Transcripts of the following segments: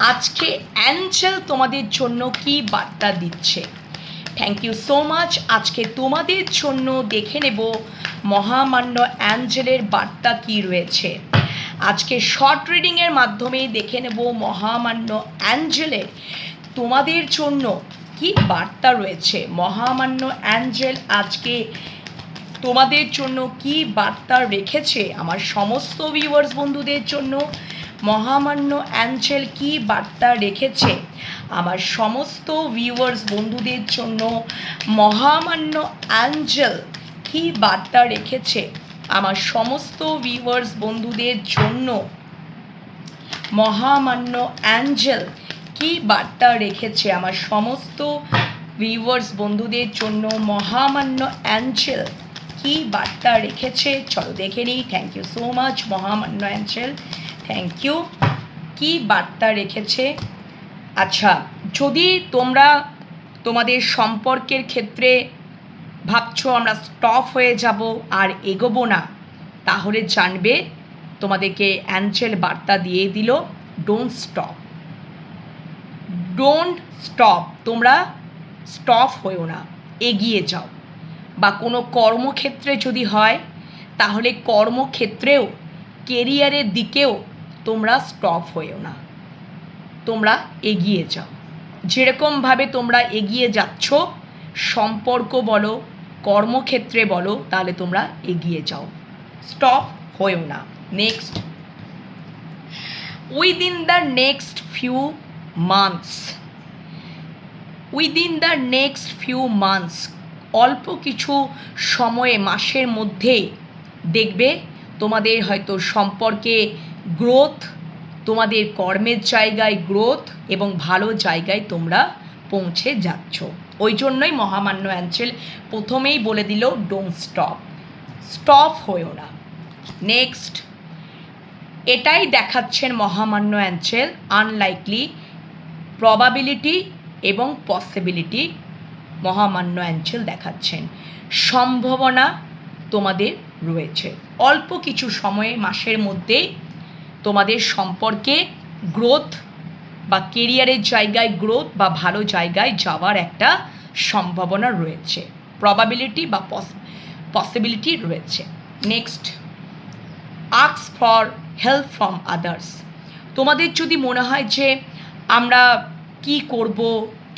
আজকে অ্যাঞ্জেল তোমাদের জন্য কি বার্তা দিচ্ছে? থ্যাংক ইউ সো মাচ আজকে তোমাদের জন্য দেখে নেব মহামান্য অ্যাঞ্জেলের বার্তা কি রয়েছে। আজকে শর্ট রিডিংয়ের মাধ্যমে দেখে নেব মহামান্য অ্যাঞ্জেলের তোমাদের জন্য কি বার্তা রয়েছে। মহামান্য অ্যাঞ্জেল আজকে তোমাদের জন্য কি বার্তা রেখেছে আমার সমস্ত ভিউয়ার্স বন্ধুদের জন্য। মহামান্য অ্যাঞ্জেল কি বার্তা রেখেছে? আমার সমস্ত ভিউয়ার্স বন্ধুদের জন্য মহামান্য অ্যাঞ্জেল কি বার্তা রেখেছে? আমার সমস্ত ভিউয়ার্স বন্ধুদের জন্য মহামান্য অ্যাঞ্জেল কি বার্তা রেখেছে? আমার সমস্ত ভিউয়ার্স বন্ধুদের জন্য মহামান্য অ্যাঞ্জেল কি বার্তা রেখেছে? চলো দেখে নিই। থ্যাংক ইউ সো মাচ মহামান্য অ্যাঞ্জেল। থ্যাংক ইউ কি বার্তা রেখেছে? আচ্ছা যদি তোমরা তোমাদের সম্পর্কের ক্ষেত্রে ভাবছ আমরা স্টপ হয়ে যাব আর এগোবো না, তাহলে জানবে তোমাদেরকে অ্যাঞ্জেল বার্তা দিয়ে দিল ডোন্ট স্টপ ডোন্ট স্টপ তোমরা স্টপ হয়েও না, এগিয়ে যাও। বা কোনো কর্মক্ষেত্রে যদি হয়, তাহলে কর্মক্ষেত্রেও কেরিয়ারের দিকেও তোমরা স্টপ হয়েও না। তোমরা এগিয়ে যাও। যেরকমভাবে তোমরা এগিয়ে যাচ্ছ, সম্পর্ক বলো, কর্মক্ষেত্রে বলো, তাহলে তোমরা এগিয়ে যাও। স্টপ হয়েও না। Next within the next few months within the next few months অল্প কিছু সময়ে, মাসের মধ্যে দেখবে তোমাদের হয়তো সম্পর্কে গ্রোথ তোমাদের কর্মের জায়গায় গ্রোথ এবং ভালো জায়গায় তোমরা পৌঁছে যাচ্ছ। ওই জন্যই মহামান্য অ্যাঞ্চেল প্রথমেই বলে দিল ডোন্ট স্টপ স্টপ হয়েও না। নেক্সট এটাই দেখাচ্ছেন মহামান্য অ্যাঞ্চেল আনলাইকলি প্রবাবিলিটি এবং পসিবিলিটি মহামান্য অ্যাঞ্চেল দেখাচ্ছেন। সম্ভাবনা তোমাদের রয়েছে। অল্প কিছু সময়ে, মাসের মধ্যে তোমাদের সম্পর্কে গ্রোথ বা কেরিয়ারের জায়গায় গ্রোথ বা ভালো জায়গায় যাওয়ার একটা সম্ভাবনা রয়েছে। প্রবাবিলিটি বা পসিবিলিটি রয়েছে। Next আক্স for help from others তোমাদের যদি মনে হয় যে আমরা কি করব,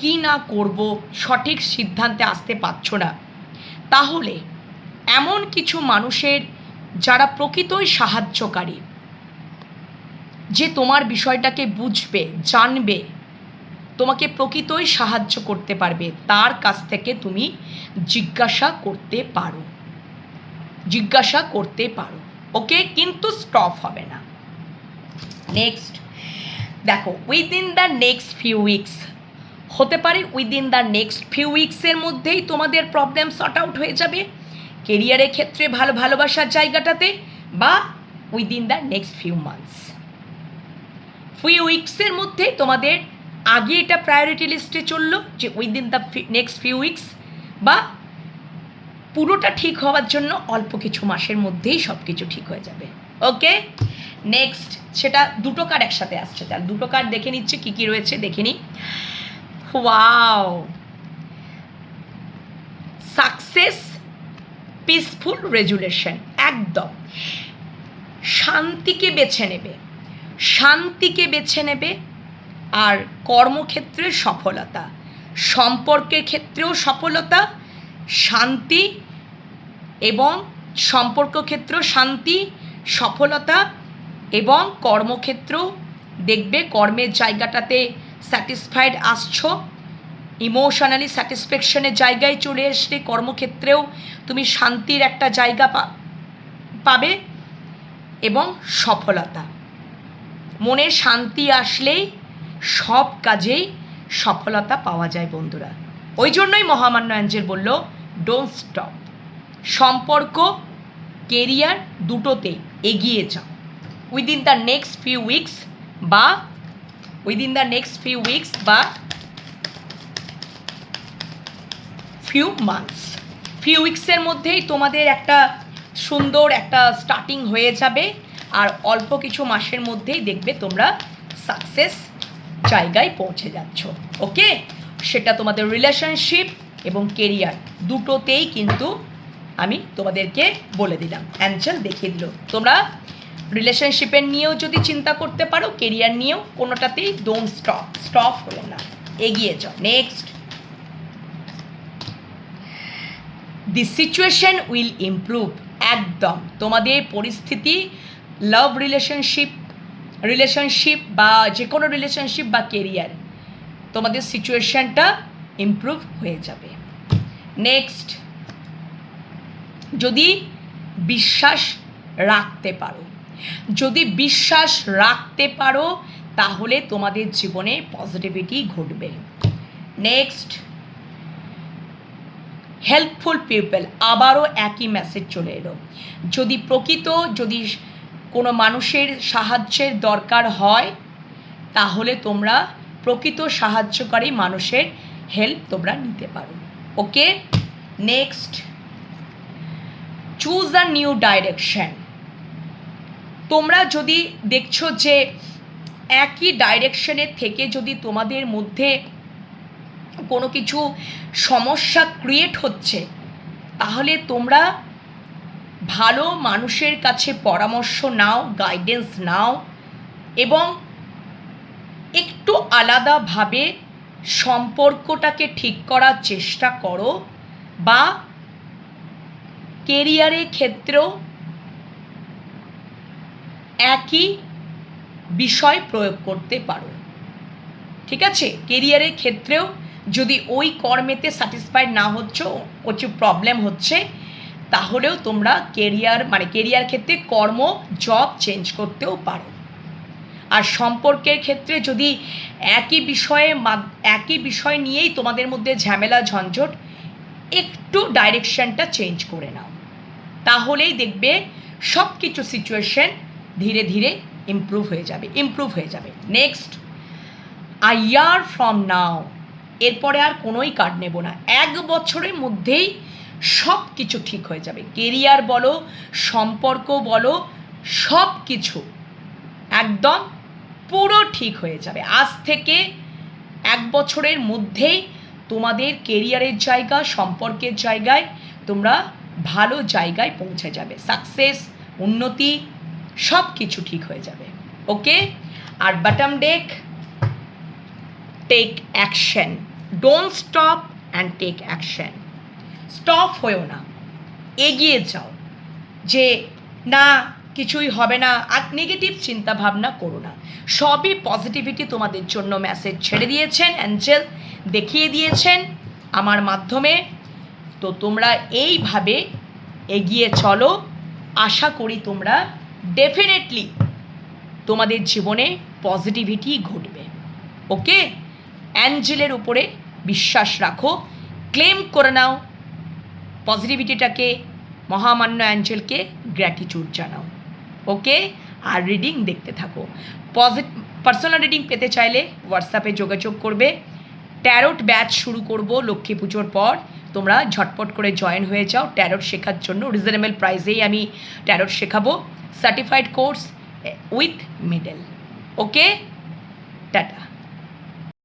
কি না করব, সঠিক সিদ্ধান্তে আসতে পারছ না, তাহলে এমন কিছু মানুষের যারা প্রকৃতই সাহায্যকারী যে তোমার বিষয়টাকে বুঝবে, জানবে, তোমাকে প্রকৃতই সাহায্য করতে পারবে, তার কাছ থেকে তুমি জিজ্ঞাসা করতে পারো। জিজ্ঞাসা করতে পারো। ওকে কিন্তু স্টপ হবে না। নেক্সট দেখো within the next few weeks হতে পারে উইদিন দ্য নেক্সট ফিউ উইকসের মধ্যেই তোমাদের প্রবলেম সর্ট আউট হয়ে যাবে। কেরিয়ারের ক্ষেত্রে ভালো ভালোবাসার জায়গাটাতে বা within the next few months few উইকসের মধ্যে তোমাদের আগে এটা প্রায়োরিটি লিস্টে চলল যে within the next few weeks বা পুরোটা ঠিক হওয়ার জন্য অল্প কিছু মাসের মধ্যেই সব কিছু ঠিক হয়ে যাবে। ওকে নেক্সট সেটা দুটো কার্ড একসাথে আসছে। তার দুটো কার্ড দেখে নিচ্ছে কী কী রয়েছে, দেখে নিই ওয়াও সাকসেস পিসফুল রেজুলেশন একদম। শান্তিকে বেছে নেবে। শান্তিকে বেছে নেবে আর কর্মক্ষেত্রে সফলতা, সম্পর্কের ক্ষেত্রেও সফলতা, শান্তি এবং সম্পর্ক ক্ষেত্রেও শান্তি, সফলতা এবং কর্মক্ষেত্র দেখবে কর্মের জায়গাটাতে স্যাটিসফাইড আসছো। ইমোশনালি স্যাটিসফ্যাকশনের জায়গায় চলে আসলে কর্মক্ষেত্রেও তুমি শান্তির একটা জায়গা পাবে এবং সফলতা। মনে শান্তি আসলেই সব কাজেই সফলতা পাওয়া যায় বন্ধুরা। ওই জন্যই মহামান্য অ্যাঞ্জেল বলল ডোন্ট স্টপ সম্পর্ক কেরিয়ার দুটোতেই এগিয়ে যাও। Within the next few weeks বা within the next few weeks বা ফিউ মান্থস ফিউ উইকসের মধ্যেই তোমাদের একটা সুন্দর একটা স্টার্টিং হয়ে যাবে। আর অল্প কিছু মাসের মধ্যেই দেখবে তোমরা সাকসেস জায়গায় পৌঁছে যাচ্ছ ওকে সেটা তোমাদের রিলেশনশিপ এবং কেরিয়ার দুটোতেই কিন্তু আমি তোমাদেরকে বলে দিলাম। অ্যাঞ্চেল দেখিয়ে দিল। তোমরা রিলেশনশিপের নিয়েও যদি চিন্তা করতে পারো কেরিয়ার নিয়েও, কোনোটাতেই ডোন্ট স্টপ স্টপ হলো না। এগিয়ে যাও। Next the situation will improve একদম। তোমাদের পরিস্থিতি লাভ রিলেশনশিপ রিলেশনশিপ বা যে কোনো রিলেশনশিপ বা কেরিয়ার তোমাদের সিচুয়েশনটা ইমপ্রুভ হয়ে যাবে। নেক্সট যদি বিশ্বাস রাখতে পারো, যদি বিশ্বাস রাখতে পারো, তাহলে তোমাদের জীবনে পজিটিভিটি ঘটবে। নেক্সট হেল্পফুল পিপল আবারও একই মেসেজ চলে এলো। যদি প্রকৃত, যদি কোনো মানুষের সাহায্যের দরকার হয়, তাহলে তোমরা প্রকৃত সাহায্যকারী মানুষের হেল্প তোমরা নিতে পারো। Okay next choose a new direction তোমরা যদি দেখছ যে একই ডাইরেকশনের থেকে যদি তোমাদের মধ্যে কোনো কিছু সমস্যা ক্রিয়েট হচ্ছে, তাহলে তোমরা ভালো মানুষের কাছে পরামর্শ নাও গাইডেন্স নাও এবং একটু আলাদাভাবে সম্পর্কটাকে ঠিক করার চেষ্টা করো বা কেরিয়ারের ক্ষেত্রেও একই বিষয় প্রয়োগ করতে পারো। ঠিক আছে? কেরিয়ারের ক্ষেত্রেও যদি ওই কর্মেতে স্যাটিসফাইড না হচ্ছ প্রচুর প্রবলেম হচ্ছে তাহলেও তোমরা কেরিয়ার মানে কেরিয়ার ক্ষেত্রে কর্ম জব চেঞ্জ করতেও পারো। আর সম্পর্কের ক্ষেত্রে যদি একই বিষয়ে একই বিষয় নিয়েই তোমাদের মধ্যে ঝামেলা, ঝঞ্ঝট, একটু ডাইরেকশনটা চেঞ্জ করে নাও। তাহলেই দেখবে সব কিছু সিচুয়েশন ধীরে ধীরে ইমপ্রুভ হয়ে যাবে ইমপ্রুভ হয়ে যাবে। Next a year from now এরপরে আর কোনোই কার্ড নেব না। এক বছরের মধ্যেই সব কিছু ঠিক হয়ে যাবে। কেরিয়ার বলো, সম্পর্ক বলো সব কিছু একদম পুরো ঠিক হয়ে যাবে। আজ থেকে এক বছরের মধ্যেই তোমাদের কেরিয়ারের জায়গা, সম্পর্কের জায়গায় তোমরা ভালো জায়গায় পৌঁছে যাবে। সাকসেস, উন্নতি সব কিছু ঠিক হয়ে যাবে। Okay? R bottom deck take action don't stop and take action stop হয়েও না। এগিয়ে যাও। যে, না, কিছুই হবে না আর নেগেটিভ চিন্তা ভাবনা করো না। সবই পজিটিভিটি তোমাদের জন্য মেসেজ ছেড়ে দিয়েছেন অ্যাঞ্জেল দেখিয়ে দিয়েছেন আমার মাধ্যমে। তো তোমরা এইভাবে এগিয়ে চলো। আশা করি তোমরা ডেফিনেটলি তোমাদের জীবনে পজিটিভিটি ঘটবে। ওকে অ্যাঞ্জেলের উপরে বিশ্বাস রাখো। ক্লেম করে নাও। পজিটিভিটিটাকে মহামান্য অ্যাঞ্জেলকে গ্র্যাটিটিউড জানাও। ওকে? আর রিডিং দেখতে থাকো। পজিট পার্সোনাল রিডিং পেতে চাইলে হোয়াটসঅ্যাপে যোগাযোগ করবে। ট্যারোট ব্যাচ শুরু করব লক্ষ্মী পুজোর পর। তোমরা ঝটপট করে জয়েন হয়ে যাও। ট্যারোট শেখার জন্য রিজনেবল প্রাইসেই আমি ট্যারোট শেখাবো। Certified course with middle okay? Tata